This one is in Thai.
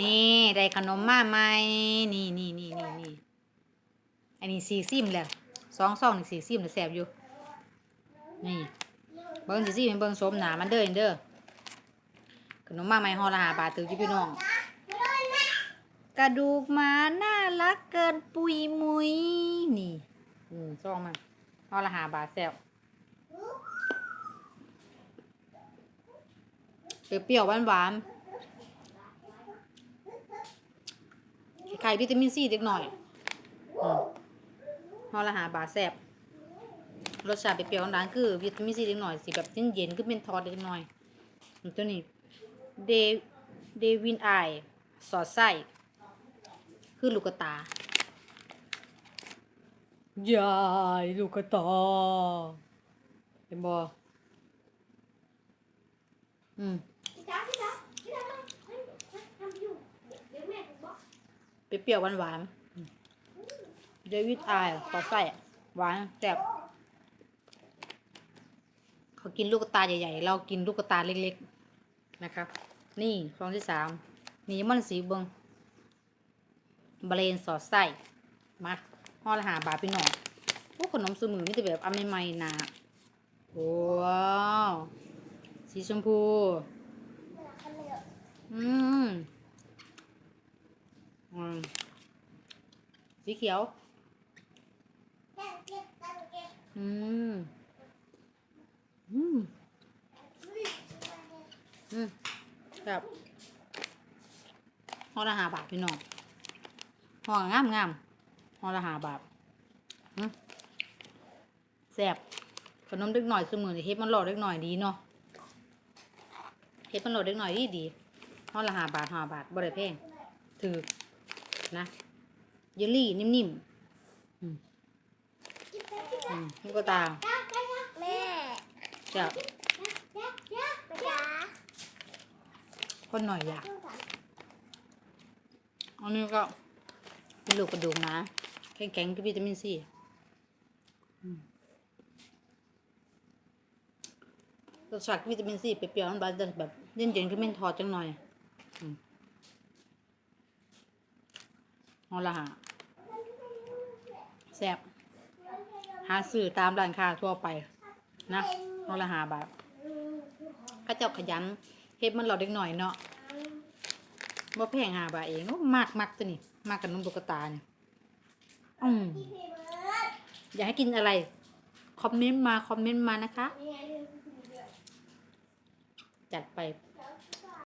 นี่ได้ขนมมาใหมนี่นี่นี่นี่นี่อันนี้สีซิมแล้วสองซองหนี่งสีซิมแล้วแสบอยู่ นี่เบิ้งสีซิมให้เบิ้งสมหนามันเด้อเด้อขนมมาใหม่ห่อละหาบาทตือพี่น้อง กระดูกหมาน่ารักเกินปุยมุยนี่อืมซองมันห่อละหาบาทแสบเปรี้ยวหวานๆ ข่วิตามินซีเล็กหน่อยฮอละหาบาแซบรสชาติเปรี้ยวๆร้านคือวิตามินซีเล็กหน่อยสิแบบเย็นๆคือเป็นทอดเล็กหน่อยตัวนี้เดเดวินไอสอดไส้คือลูกกระตายายลูกกระตาเห็นบออืม เปรี้ยวๆหวานๆเดวิดอายขอใส่หวานแซ่บเขากินลูกกระตาใหญ่ๆ เรากินลูกกระตาเล็กๆ นะครับ นี่ฟองที่สามนี่มันสีเบิงบรนสอดไส้มาห่อละหาบาทพี่น้องพวกขนมสมือนี่แต่แบบอันใหม่ๆนะว้าว สีชมพู อืม อืม สีเขียว อืม อืม อืมแบบห่อละหาบาทพี่น้องห่องามงามห่อละหาบาทแซ่บขนมเล็กหน่อยสมอนี่เฮ็ดมันหลอดเล็กหน่อยดีเนาะเฮ็ดมันหลอดเล็กหน่อยดีดีห่อละหาบาทห้าบาทบ่ได้แพงถือนะ เยลลี่นิ่มๆอืมอืมลูกกระตาแม่จะจ๋าคนหน่อยอยากอันนี้ก็เป็นลูกกระดูกนะแข็งๆกับวิตามินซีอืมรสชาติวิตามินซีเปรี้ยวๆมันบานจะแบบเย็นๆก็เป็นทอดจังหน่อยอืมเอาละหา แซ่บหาซื้อตามร้านค้าทั่วไป นะเอาละหาบาทข้าเจ้าขยันเฮ็ดมันเราเด็กหน่อยเนาะบ่แพงหาบาทเองมากมากตัวนี้มากกับนมตุ๊กตาเนี่ยอืมอยากให้กินอะไร คอมเมนต์มา คอมเมนต์มานะคะ จัดไป